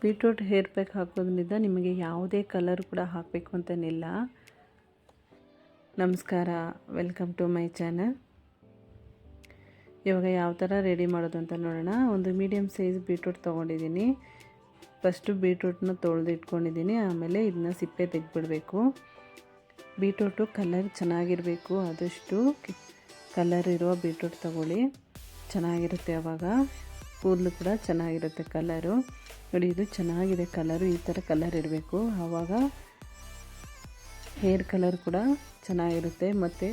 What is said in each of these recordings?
Beetroot hair pack ಹಾಕೋದ್ರಿಂದ ನಿಮಗೆ ಯಾವುದೇ ಕಲರ್ ಕೂಡ ಹಾಕಬೇಕು ಅಂತನಿಲ್ಲ ನಮಸ್ಕಾರ, ವೆಲ್ಕಮ್ ಟು ಮೈ ಚಾನಲ್. ಇವಾಗ ಯಾವ ಥರ ರೆಡಿ ಮಾಡೋದು ಅಂತ ನೋಡೋಣ. ಒಂದು ಮೀಡಿಯಮ್ ಸೈಜ್ ಬೀಟ್ರೂಟ್ ತೊಗೊಂಡಿದ್ದೀನಿ. ಫಸ್ಟು ಬೀಟ್ರೂಟ್ನ ತೊಳೆದು ಇಟ್ಕೊಂಡಿದ್ದೀನಿ. ಆಮೇಲೆ ಇದನ್ನ ಸಿಪ್ಪೆ ತೆಗೆದ್ಬಿಡಬೇಕು. ಬೀಟ್ರೂಟು ಕಲರ್ ಚೆನ್ನಾಗಿರಬೇಕು ಆದಷ್ಟು. ಕಲರ್ ಇರುವ ಬೀಟ್ರೂಟ್ ತಗೊಳ್ಳಿ. ಚೆನ್ನಾಗಿರುತ್ತೆ ಆವಾಗ ಕೂದಲು ಕೂಡ ಚೆನ್ನಾಗಿರುತ್ತೆ ಕಲರು. ನೋಡಿ, ಇದು ಚೆನ್ನಾಗಿದೆ ಕಲರು ಈ ಥರ ಕಲರ್ ಇರಬೇಕು. ಆವಾಗ ಹೇರ್ ಕಲರ್ ಕೂಡ ಚೆನ್ನಾಗಿರುತ್ತೆ. ಮತ್ತು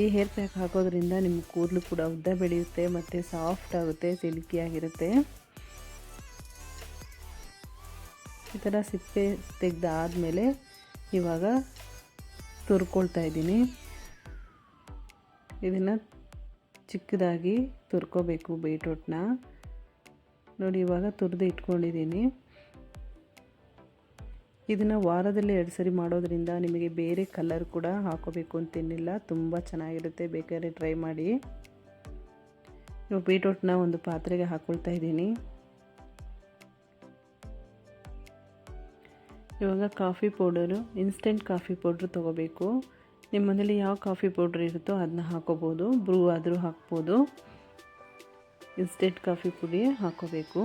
ಈ ಹೇರ್ ಪ್ಯಾಕ್ ಹಾಕೋದ್ರಿಂದ ನಿಮ್ಮ ಕೂದಲು ಕೂಡ ಉದ್ದ ಬೆಳೆಯುತ್ತೆ, ಮತ್ತು ಸಾಫ್ಟ್ ಆಗುತ್ತೆ ಸಿಲ್ಕಿಯಾಗಿರುತ್ತೆ ಈ ಥರ ಸಿಪ್ಪೆ ತೆಗೆದಾದಮೇಲೆ ಇವಾಗ ತುರ್ಕೊಳ್ತಾ ಇದ್ದೀನಿ. ಇದನ್ನು ಚಿಕ್ಕದಾಗಿ ತುರ್ಕೋಬೇಕು ಬೀಟ್ರೂಟ್ನ ನೋಡಿ, ಇವಾಗ ತುರಿದು ಇಟ್ಕೊಂಡಿದ್ದೀನಿ. ಇದನ್ನು ವಾರದಲ್ಲಿ ಎರಡು ಸರಿ ಮಾಡೋದ್ರಿಂದ ನಿಮಗೆ ಬೇರೆ ಕಲರ್ ಕೂಡ ಹಾಕೋಬೇಕು ಅಂತೇನಿಲ್ಲ ತುಂಬ ಚೆನ್ನಾಗಿರುತ್ತೆ, ಬೇಕಾದ್ರೆ ಟ್ರೈ ಮಾಡಿ. ಇವಾಗ ಬೀಟ್ರೂಟ್ನ ಒಂದು ಪಾತ್ರೆಗೆ ಹಾಕ್ಕೊಳ್ತಾ ಇದ್ದೀನಿ. ಇವಾಗ coffee powder, instant coffee powder ತೊಗೋಬೇಕು. ನಿಮ್ಮ ಮನೇಲಿ ಯಾವ ಕಾಫಿ ಪೌಡ್ರ್ ಇರುತ್ತೋ ಅದನ್ನ ಹಾಕೋಬೋದು, ಬ್ರೂ ಆದರೂ ಹಾಕ್ಬೋದು. ಇನ್ಸ್ಟೆಂಟ್ ಕಾಫಿ ಪುಡಿ ಹಾಕೋಬೇಕು.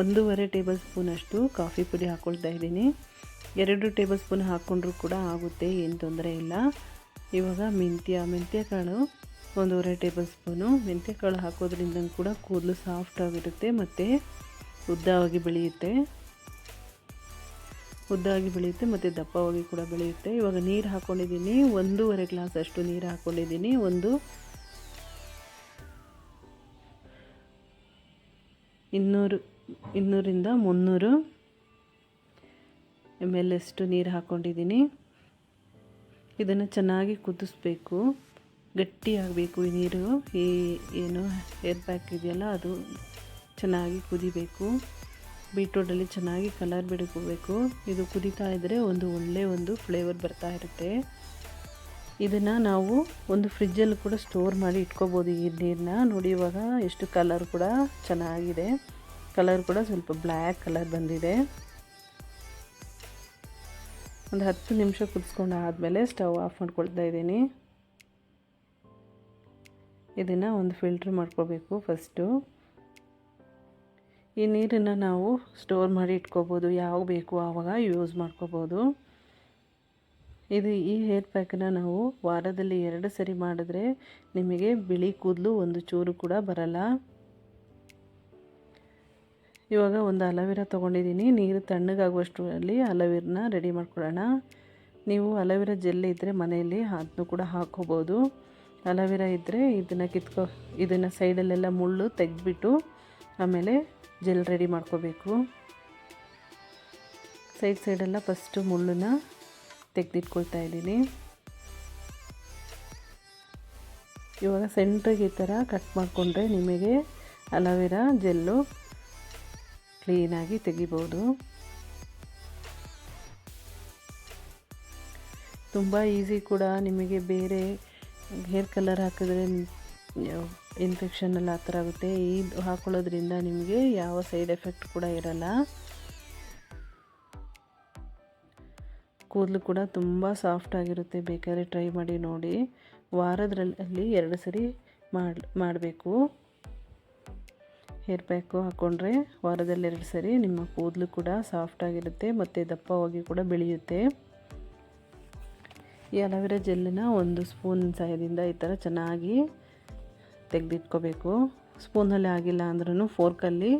ಒಂದೂವರೆ ಟೇಬಲ್ ಸ್ಪೂನಷ್ಟು ಕಾಫಿ ಪುಡಿ ಹಾಕ್ಕೊಳ್ತಾ ಇದ್ದೀನಿ. ಎರಡು ಟೇಬಲ್ ಸ್ಪೂನ್ ಹಾಕ್ಕೊಂಡ್ರೂ ಕೂಡ ಆಗುತ್ತೆ, ಏನು ತೊಂದರೆ ಇಲ್ಲ. ಇವಾಗ ಮೆಂತ್ಯ ಮೆಂತ್ಯ ಕಾಳು ಒಂದೂವರೆ ಟೇಬಲ್ ಸ್ಪೂನು. ಮೆಂತ್ಯ ಕಾಳು ಹಾಕೋದ್ರಿಂದ ಕೂಡ ಕೂದಲು ಸಾಫ್ಟ್ ಆಗಿರುತ್ತೆ ಮತ್ತು ಉದ್ದವಾಗಿ ಬೆಳೆಯುತ್ತೆ. ಉದ್ದಾಗಿ ಬೆಳೆಯುತ್ತೆ ಮತ್ತು ದಪ್ಪವಾಗಿ ಕೂಡ ಬೆಳೆಯುತ್ತೆ. ಇವಾಗ ನೀರು ಹಾಕ್ಕೊಂಡಿದ್ದೀನಿ ಒಂದೂವರೆ ಗ್ಲಾಸ್ ಅಷ್ಟು ನೀರು ಹಾಕ್ಕೊಂಡಿದ್ದೀನಿ ಒಂದು ಇನ್ನೂರು, ಇನ್ನೂರಿಂದ ಮುನ್ನೂರು ಎಂ ಎಲ್ ಅಷ್ಟು ನೀರು ಹಾಕ್ಕೊಂಡಿದ್ದೀನಿ ಇದನ್ನು ಚೆನ್ನಾಗಿ ಕುದಿಸ್ಬೇಕು. ಗಟ್ಟಿಯಾಗಬೇಕು ಈ ನೀರು. ಈ ಏನು ಏರ್ ಪ್ಯಾಕ್ ಇದೆಯಲ್ಲ, ಅದು ಚೆನ್ನಾಗಿ ಕುದಿಬೇಕು. ಬೀಟ್ರೂಟಲ್ಲಿ ಚೆನ್ನಾಗಿ ಕಲರ್ ಬಿಡ್ಕೋಬೇಕು. ಇದು ಕುದೀತಾ ಇದ್ದರೆ ಒಂದು ಒಳ್ಳೆಯ ಒಂದು ಫ್ಲೇವರ್ ಬರ್ತಾ ಇರುತ್ತೆ. ಇದನ್ನು ನಾವು ಒಂದು ಫ್ರಿಜ್ಜಲ್ಲಿ ಕೂಡ ಸ್ಟೋರ್ ಮಾಡಿ ಇಟ್ಕೋಬೋದು ಈ ನೀರನ್ನ ನೋಡಿ ಇವಾಗ ಎಷ್ಟು ಕಲರ್ ಕೂಡ ಚೆನ್ನಾಗಿದೆ. ಕಲರ್ ಕೂಡ ಸ್ವಲ್ಪ ಬ್ಲ್ಯಾಕ್ ಕಲರ್ ಬಂದಿದೆ. ಒಂದು ಹತ್ತು ನಿಮಿಷ ಕುದಿಸ್ಕೊಂಡು ಆದಮೇಲೆ ಸ್ಟವ್ ಆಫ್ ಮಾಡ್ಕೊಳ್ತಾ ಇದ್ದೀನಿ. ಇದನ್ನು ಒಂದು ಫಿಲ್ಟ್ರ್ ಮಾಡ್ಕೋಬೇಕು ಫಸ್ಟು. ಈ ನೀರನ್ನು ನಾವು ಸ್ಟೋರ್ ಮಾಡಿ ಇಟ್ಕೋಬೋದು. ಯಾವಾಗ ಬೇಕು ಆವಾಗ ಯೂಸ್ ಮಾಡ್ಕೋಬೋದು. ಇದು ಈ ಹೇರ್ ಪ್ಯಾಕನ್ನು ನಾವು ವಾರದಲ್ಲಿ ಎರಡು ಸರಿ ಮಾಡಿದ್ರೆ ನಿಮಗೆ ಬಿಳಿ ಕೂದಲು ಒಂದು ಚೂರು ಕೂಡ ಬರಲ್ಲ. ಇವಾಗ ಒಂದು ಅಲವೀರ ತೊಗೊಂಡಿದ್ದೀನಿ. ನೀರು ತಣ್ಣಗಾಗುವಷ್ಟರಲ್ಲಿ ಅಲೋವೆರನ್ನ ರೆಡಿ ಮಾಡ್ಕೊಳ್ಳೋಣ. ನೀವು ಅಲವೀರ ಜೆಲ್ ಇದ್ದರೆ ಮನೆಯಲ್ಲಿ ಅದನ್ನು ಕೂಡ ಹಾಕ್ಕೋಬೋದು. ಅಲವೀರ ಇದ್ದರೆ ಇದನ್ನು ಕಿತ್ಕೊ, ಇದನ್ನು ಸೈಡಲ್ಲೆಲ್ಲ ಮುಳ್ಳು ತೆಗೆದ್ಬಿಟ್ಟು ಆಮೇಲೆ ಜೆಲ್ ರೆಡಿ ಮಾಡ್ಕೋಬೇಕು. ಸೈಡ್ ಸೈಡೆಲ್ಲ ಫಸ್ಟು ಮುಳ್ಳನ್ನು ತೆಗೆದಿಟ್ಕೊಳ್ತಾ ಇದ್ದೀನಿ. ಇವಾಗ ಸೆಂಟ್ರಿಗೆ ಈ ಥರ ಕಟ್ ಮಾಡಿಕೊಂಡ್ರೆ ನಿಮಗೆ ಅಲೋವೆರಾ ಜೆಲ್ಲು ಕ್ಲೀನಾಗಿ ತೆಗಿಬೋದು. ತುಂಬ ಈಸಿ ಕೂಡ ನಿಮಗೆ ಬೇರೆ ಹೇರ್ ಕಲರ್ ಹಾಕಿದ್ರೆ ಇನ್ಫೆಕ್ಷನ್ ಎಲ್ಲ ಆ ಥರ ಆಗುತ್ತೆ. ಇದು ಹಾಕೊಳ್ಳೋದ್ರಿಂದ ನಿಮಗೆ ಯಾವ ಸೈಡ್ ಎಫೆಕ್ಟ್ ಕೂಡ ಇರಲ್ಲ. ಕೂದಲು ಕೂಡ ತುಂಬ ಸಾಫ್ಟ್ ಆಗಿರುತ್ತೆ. ಬೇಕಾದ್ರೆ ಟ್ರೈ ಮಾಡಿ ನೋಡಿ. ವಾರದಲ್ಲಿ ಎರಡು ಸರಿ ಮಾಡಿ, ಮಾಡಬೇಕು. ಹೇರ್ ಪ್ಯಾಕು ಹಾಕ್ಕೊಂಡ್ರೆ ವಾರದಲ್ಲಿ ಎರಡು ಸರಿ ನಿಮ್ಮ ಕೂದಲು ಕೂಡ ಸಾಫ್ಟ್ ಆಗಿರುತ್ತೆ ಮತ್ತು ದಪ್ಪವಾಗಿ ಕೂಡ ಬೆಳೆಯುತ್ತೆ. ಈ ಅಲೋವೆರಾ ಜೆಲ್ಲನ್ನ ಒಂದು ಸ್ಪೂನ್ ಸಹಾಯದಿಂದ ಈ ಥರ ಚೆನ್ನಾಗಿ ತೆಗೆದಿಟ್ಕೋಬೇಕು. ಸ್ಪೂನಲ್ಲಿ ಆಗಿಲ್ಲ ಅಂದ್ರೂ ಫೋರ್ಕಲ್ಲಿ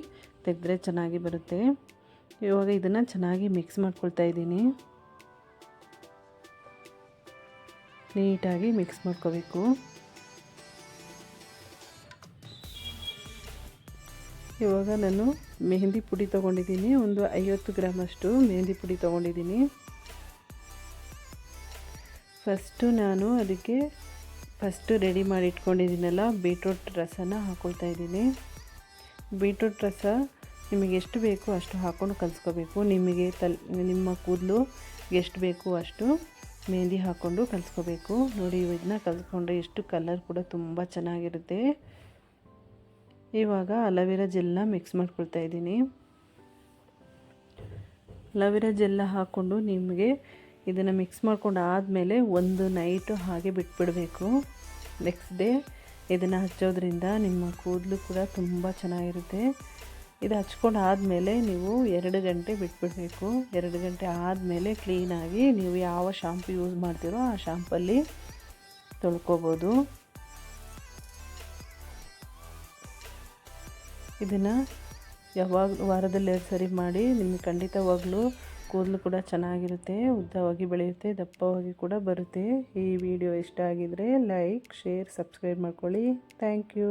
ತೆಗೆದ್ರೆ ಚೆನ್ನಾಗಿ ಬರುತ್ತೆ. ಇವಾಗ ಇದನ್ನು ಚೆನ್ನಾಗಿ ಮಿಕ್ಸ್ ಮಾಡ್ಕೊಳ್ತಾ ಇದ್ದೀನಿ. ನೀಟಾಗಿ ಮಿಕ್ಸ್ ಮಾಡ್ಕೋಬೇಕು. ಇವಾಗ ನಾನು ಮೆಹಂದಿ ಪುಡಿ ತೊಗೊಂಡಿದ್ದೀನಿ. ಒಂದು ಐವತ್ತು ಗ್ರಾಮಷ್ಟು ಮೆಹಂದಿ ಪುಡಿ ತೊಗೊಂಡಿದ್ದೀನಿ. ಫಸ್ಟು ನಾನು ಅದಕ್ಕೆ ಫಸ್ಟು ರೆಡಿ ಮಾಡಿ ಇಟ್ಕೊಂಡಿದ್ದೀನಲ್ಲ, ಬೀಟ್ರೂಟ್ ರಸನ ಹಾಕ್ಕೊಳ್ತಾ ಇದ್ದೀನಿ. ಬೀಟ್ರೂಟ್ ರಸ ನಿಮಗೆ ಎಷ್ಟು ಬೇಕೋ ಅಷ್ಟು ಹಾಕ್ಕೊಂಡು ಕಲಿಸ್ಕೋಬೇಕು. ನಿಮಗೆ ತಲ್, ನಿಮ್ಮ ಕೂದಲು ಎಷ್ಟು ಬೇಕು ಅಷ್ಟು ಮೆಹಂದಿ ಹಾಕ್ಕೊಂಡು ಕಲಿಸ್ಕೋಬೇಕು. ನೋಡಿ, ಇದನ್ನ ಕಲಿಸ್ಕೊಂಡ್ರೆ ಎಷ್ಟು ಕಲರ್ ಕೂಡ ತುಂಬ ಚೆನ್ನಾಗಿರುತ್ತೆ. ಇವಾಗ ಅಲೋವೆರಾ ಜೆಲ್ನ ಮಿಕ್ಸ್ ಮಾಡ್ಕೊಳ್ತಾ ಇದ್ದೀನಿ. ಅಲೋವೆರಾ ಜೆಲ್ಲ ಹಾಕ್ಕೊಂಡು ನಿಮಗೆ ಇದನ್ನು ಮಿಕ್ಸ್ ಮಾಡ್ಕೊಂಡು ಆದಮೇಲೆ ಒಂದು ನೈಟು ಹಾಗೆ ಬಿಟ್ಬಿಡಬೇಕು. ನೆಕ್ಸ್ಟ್ ಡೇ ಇದನ್ನು ಹಚ್ಚೋದ್ರಿಂದ ನಿಮ್ಮ ಕೂದಲು ಕೂಡ ತುಂಬ ಚೆನ್ನಾಗಿರುತ್ತೆ. ಇದು ಹಚ್ಕೊಂಡು ಆದಮೇಲೆ ನೀವು ಎರಡು ಗಂಟೆ ಬಿಟ್ಬಿಡಬೇಕು. ಎರಡು ಗಂಟೆ ಆದಮೇಲೆ ಕ್ಲೀನಾಗಿ ನೀವು ಯಾವ ಶಾಂಪು ಯೂಸ್ ಮಾಡ್ತೀರೋ ಆ ಶಾಂಪಲ್ಲಿ ತೊಳ್ಕೊಬೋದು. ಇದನ್ನು ಯಾವಾಗ ವಾರದಲ್ಲಿ ಎರಡು ಸರಿ ಮಾಡಿ ನಿಮಗೆ ಖಂಡಿತವಾಗ್ಲೂ ಕೂದಲು ಕೂಡ ಚೆನ್ನಾಗಿರುತ್ತೆ, ಉದ್ದವಾಗಿ ಬೆಳೆಯುತ್ತೆ, ದಪ್ಪವಾಗಿ ಕೂಡ ಬರುತ್ತೆ. ಈ ವಿಡಿಯೋ ಇಷ್ಟ ಆಗಿದ್ದರೆ ಲೈಕ್, ಶೇರ್, ಸಬ್ಸ್ಕ್ರೈಬ್ ಮಾಡ್ಕೊಳ್ಳಿ. Thank you.